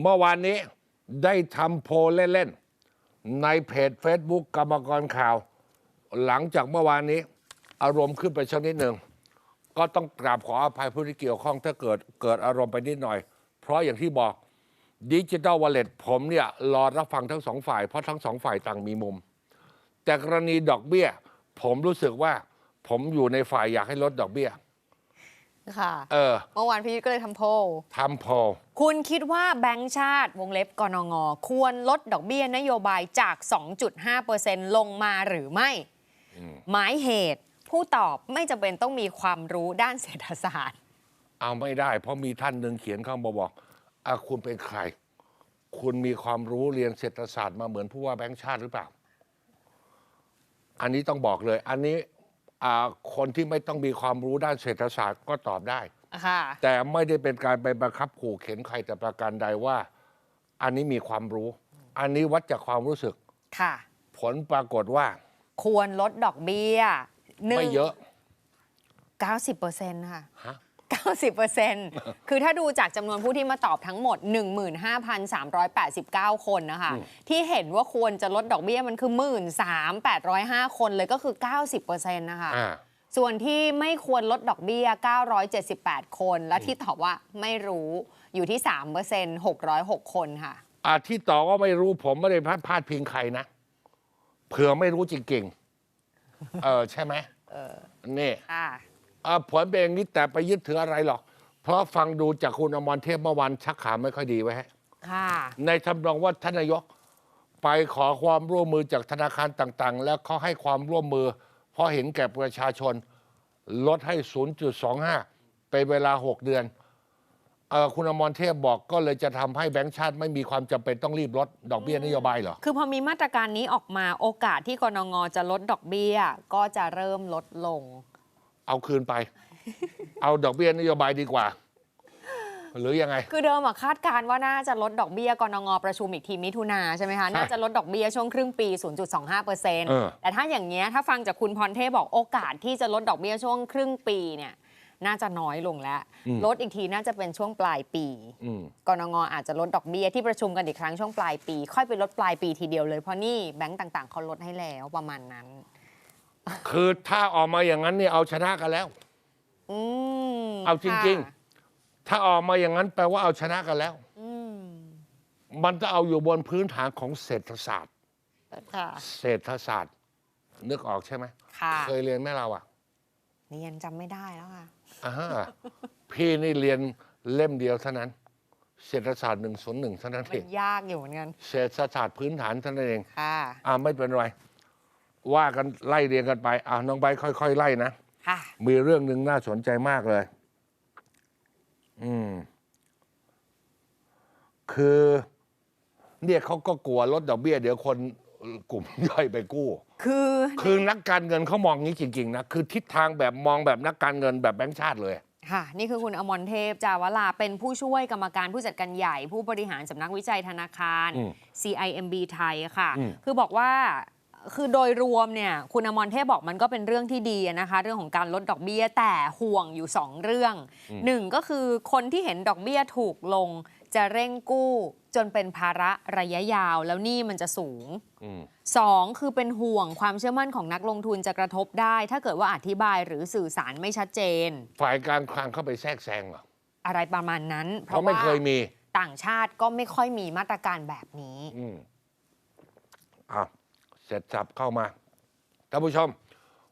เมื่อวานนี้ได้ทำโพลเล่นๆ ในเพจ Facebook กรรมกรข่าว หลังจากเมื่อวานนี้ อารมณ์ขึ้นไปชนิดหนึ่ง ก็ต้องกราบขออภัยผู้ที่เกี่ยวข้องถ้าเกิดเกิดอารมณ์ไปนิดหน่อย เพราะอย่างที่บอกดิจิ t a ลวอลเล็ตผมเนี่ยรอรับฟังทั้งสองฝ่าย เพราะทั้งสองฝ่ายต่างมีมุม แต่กรณีดอกเบี้ย ผมรู้สึกว่าผมอยู่ในฝ่ายอยากให้ลดดอกเบี้ย ค่ะ เออเมื่อวานพี่ยุทธก็เลยทำโพลทำโพลคุณคิดว่าแบงก์ชาติวงเล็บกนงควรลดดอกเบี้ยนโยบายจาก 2.5%ลงมาหรือไม่ หมายเหตุผู้ตอบไม่จำเป็นต้องมีความรู้ด้านเศรษฐศาสตร์ เอาไม่ได้ เพราะมีท่านหนึ่งเขียนเข้ามาบอกอะคุณเป็นใคร คุณมีความรู้เรียนเศรษฐศาสตร์มาเหมือนผู้ว่าแบงค์ชาติหรือเปล่า อันนี้ต้องบอกเลย อันนี้อ่า คนที่ไม่ต้องมีความรู้ด้านเศรษฐศาสตร์ก็ตอบได้ ค่ะ แต่ไม่ได้เป็นการไปบังคับขู่เข็นใครแต่ประการใดว่า อันนี้มีความรู้ อันนี้วัดจากความรู้สึก ค่ะ ผลปรากฏว่าควรลดดอกเบี้ยหนึ่งไม่เยอะ90%ค่ะ ฮะ 90%คือถ้าดูจากจำนวนผู้ที่มาตอบทั้งหมด 15,389 คนนะคะ ที่เห็นว่าควรจะลดดอกเบี้ยมันคือ 13,805 คนเลยก็คือ 90%นะคะอ่าส่วนที่ไม่ควรลดดอกเบี้ย 978 คน และที่ตอบว่าไม่รู้อยู่ที่ 3% 606 คนค่ะอาที่ต่อว่าไม่รู้ผมไม่ได้พาดพาดพิงใครนะเผื่อไม่รู้จริงๆเออใช่ไหมนี่ค่ะอ่า ผลเป็นอย่างนี้แต่ไปยึดถืออะไรหรอก เพราะฟังดูจากคุณอมรเทพเมื่อวานชักขาไม่ค่อยดีไว้ฮะค่ะในทำนองว่าท่านนายกไปขอความร่วมมือจากธนาคารต่างๆ แล้วเขาให้ความร่วมมือ เพราะเห็นแก่ประชาชน ลดให้ 0.25 เป็นเวลา 6 เดือนเออคุณอมรเทพบอกก็เลยจะทำให้แบงก์ชาติไม่มีความจำเป็นต้องรีบลดดอกเบี้ยนโยบายเหรอ คือพอมีมาตรการนี้ออกมาโอกาสที่กนงจะลดดอกเบี้ย ก็จะเริ่มลดลง เอาคืนไป เอาดอกเบี้ยนโยบายดีกว่า หรือยังไง คือเดิมอะคาดการณ์ว่าน่าจะลดดอกเบี้ยกนงประชุมอีกทีมิถุนาใช่ไหมคะ น่าจะลดดอกเบี้ยช่วงครึ่งปี 0.25%เออแต่ถ้าอย่างเงี้ยถ้าฟังจากคุณพรเทพบอกโอกาสที่จะลดดอกเบี้ยช่วงครึ่งปีเนี่ยน่าจะน้อยลงแล้ว ลดอีกทีน่าจะเป็นช่วงปลายปีอืมกนงอาจจะลดดอกเบี้ยที่ประชุมกันอีกครั้งช่วงปลายปี ค่อยไปลดปลายปีทีเดียวเลยเพราะนี่แบงก์ต่าง ๆเขาลดให้แล้วประมาณนั้น คือถ้าออกมาอย่างนั้นเนี่ยเอาชนะกันแล้ว อืมเอาจริง ค่ะๆ ถ้าออกมาอย่างนั้นแปลว่าเอาชนะกันแล้ว อืมมันจะเอาอยู่บนพื้นฐานของเศรษฐศาสตร์ ค่ะ เศรษฐศาสตร์ นึกออกใช่ไหมค่ะ เคยเรียนไหมเราอะเรียนจำไม่ได้แล้วค่ะ อ่าฮะ พี่นี่เรียนเล่มเดียวเท่านั้น เศรษฐศาสตร์หนึ่งศูนย์หนึ่งเท่านั้นมัเองนยากอยู่เหมือนกัน เศรษฐศาสตร์พื้นฐานเท่านั้นเองค่ะ อ่าไม่เป็นไร ว่ากันไล่เรียงกันไปอ่าน้องใบร์ทค่อย ๆ ไล่นะ ค่ะ มีเรื่องหนึ่งน่าสนใจมากเลย อืม คือ เนี่ยเขาก็กลัวลดดอกเบี้ย เดี๋ยวคนกลุ่มย่อยไปกู้ คือคือนักการเงินเขามองงี้จริง ๆ นะ คือทิศทางแบบมองแบบนักการเงินแบบแบงก์ชาติเลย ค่ะ นี่คือคุณอมรเทพ จาวลา เป็นผู้ช่วยกรรมการผู้จัดการใหญ่ ผู้บริหารสำนักวิจัยธนาคาร อืม CIMB ไทยค่ะ อืม คือบอกว่า คือโดยรวมเนี่ยคุณอมรเทพบอกมันก็เป็นเรื่องที่ดีนะคะ เรื่องของการลดดอกเบี้ยแต่ห่วงอยู่ 2 เรื่องหนึ่งก็คือคนที่เห็นดอกเบี้ยถูกลง จะเร่งกู้จนเป็นภาระระยะยาวแล้วหนี่มันจะสูงอืมสองคือเป็นห่วงความเชื่อมั่นของนักลงทุนจะกระทบได้ ถ้าเกิดว่าอธิบายหรือสื่อสารไม่ชัดเจน ฝ่ายการคลังเข้าไปแทรกแซงเหรออะไรประมาณนั้น เพราะไม่เคยมีต่างชาติก็ไม่ค่อยมีมาตรการแบบนี้อืมอ้าว เสร็จสับเข้ามาท่านผู้ชม